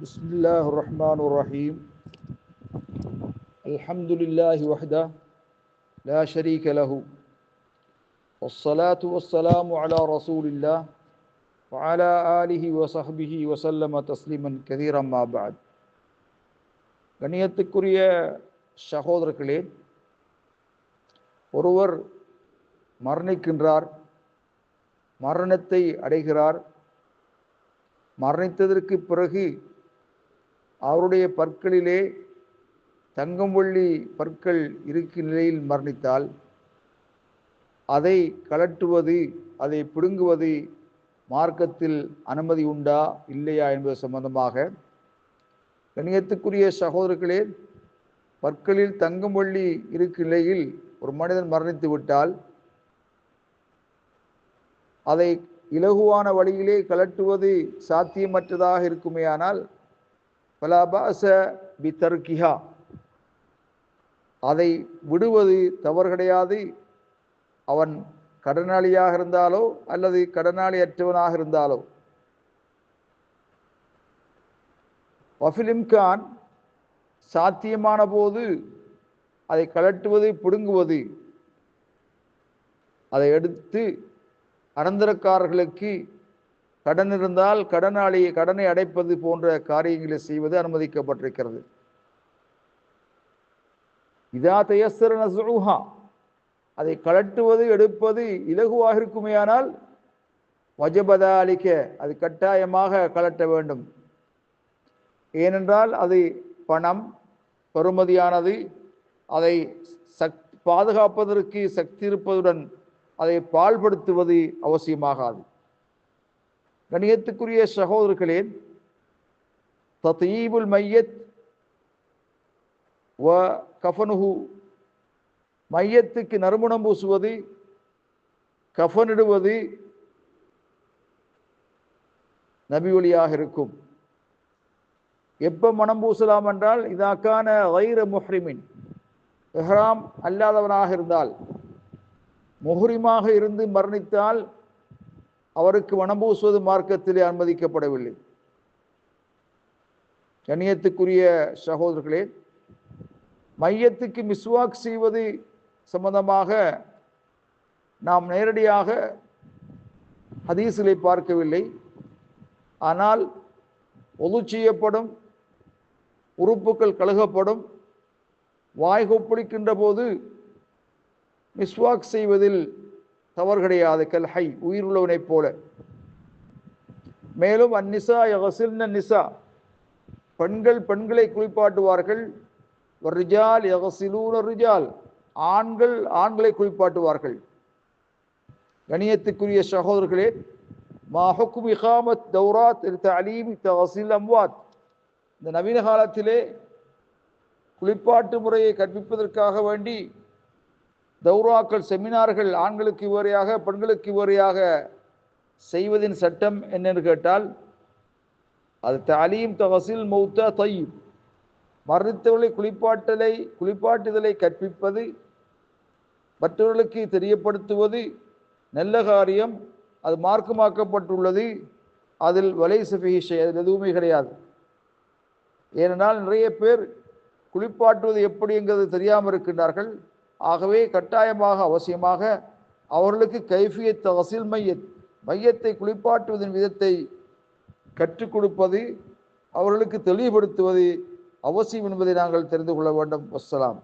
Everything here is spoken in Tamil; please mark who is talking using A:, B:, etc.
A: بسم الله الرحمن الرحيم الحمد لله وحده لا شريك له والصلاة والسلام على رسول الله وعلى آله وصحبه وسلم تسليما كثيرا ما بعد கண்ணியத்துக்குரிய சகோதரர்களே ஒருவர் மரணிக்கின்றார் மரணத்தை அடைகிறார் மரணித்ததற்கு பிறகு அவருடைய பற்களிலே தங்கம்பள்ளி பற்கள் இருக்கும் நிலையில் மரணித்தால் அதை கலட்டுவது அதை பிடுங்குவது மார்க்கத்தில் அனுமதி உண்டா இல்லையா என்பது சம்பந்தமாக கணியத்துக்குரிய சகோதரர்களே பற்களில் தங்கம்பள்ளி இருக்கும் நிலையில் ஒரு மனிதன் மரணித்து விட்டால் அதை இலகுவான வழியிலே கலட்டுவது சாத்தியமற்றதாக இருக்குமேயானால் பலாபாச பித்தர்கிஹா அதை விடுவது தவறு கிடையாது அவன் கடனாளியாக இருந்தாலோ அல்லது கடனாளி அற்றவனாக இருந்தாலோ வஃபிலிம்கான் சாத்தியமான போது அதை கலட்டுவது பிடுங்குவது. அதை எடுத்து அனந்தரக்காரர்களுக்கு கடன் இருந்தால் கடனாளி கடனை அடைப்பது போன்ற காரியங்களை செய்வது அனுமதிக்கப்பட்டிருக்கிறது. இதா தயசர நசுஹா அதை கலட்டுவது எடுப்பது இலகுவாக இருக்குமேயானால் வஜபதா அளிக்க அது கட்டாயமாக கலட்ட வேண்டும். ஏனென்றால் அது பணம் பெறுமதியானது அதை சக் பாதுகாப்பதற்கு சக்தி இருப்பதுடன் அதை பால்படுத்துவது அவசியமாகாது. கணியத்துக்குரிய சகோதரர்களே தத்தீபுல் மையத் வ கஃபனுஹு மையத்துக்கு நறுமணம் பூசுவது கஃபனிடுவது நபி ஒளியாக இருக்கும். எப்போ மனம் பூசலாம் என்றால் இதாக்கான வைர முஹ்ரிமின். எஹ்ராம் அல்லாதவனாக இருந்தால் முஹ்ரிமாக இருந்து மரணித்தால் அவருக்கு மனம் மார்க்கத்திலே அனுமதிக்கப்படவில்லை. கண்ணியத்துக்குரிய சகோதரர்களே மையத்துக்கு மிஸ்வாக் செய்வது சம்பந்தமாக நாம் நேரடியாக ஹதீஸிலே பார்க்கவில்லை. ஆனால் ஒது செய்யப்படும் உறுப்புகள் கழுகப்படும் வாய் கொப்பளிக்கின்ற போது மிஸ்வாக் செய்வதில் தவறு கிடையாது கல்ஹை உயிருள்ளவனைப் போல. மேலும் அந்நிசா யகசில்ன நிசா பெண்கள் பெண்களை குளிப்பாட்டுவார்கள். ரிஜால் யகசிலூன ரிஜால் ஆண்கள் ஆண்களை குளிப்பாட்டுவார்கள். கணியத்துக்குரிய சகோதரர்களே மா இஹாமத் இகாமத் தௌராத் அலீம் தகசில் அம்வாத். இந்த நவீன காலத்திலே குளிப்பாட்டு முறையை கற்பிப்பதற்காக வேண்டி தௌராக்கள் செமினார்கள் ஆண்களுக்கு இவரையாக பெண்களுக்கு இவரையாக செய்வதின் சட்டம் என்னென்னு கேட்டால் அது தாலீம் தகசில் மௌத்த தையும் மரணித்தவர்களை குளிப்பாட்டலை குளிப்பாட்டுதலை கற்பிப்பது மற்றவர்களுக்கு தெரியப்படுத்துவது நல்ல காரியம் அது மார்க்கமாக்கப்பட்டுள்ளது அதில் வலை சபிகிஷை அதில் எதுவுமே கிடையாது. ஏனென்றால் நிறைய பேர் குளிப்பாட்டுவது எப்படிங்கிறது தெரியாமல் இருக்கின்றார்கள். ஆகவே கட்டாயமாக அவசியமாக அவர்களுக்கு கைஃபியத் தகசில் மையத் மையத்தை குளிப்பாட்டுவதன் விதத்தை கற்றுக் கொடுப்பது அவர்களுக்கு தெளிவுபடுத்துவது அவசியம் என்பதை நாங்கள் தெரிந்து கொள்ள வேண்டும். வசலாம்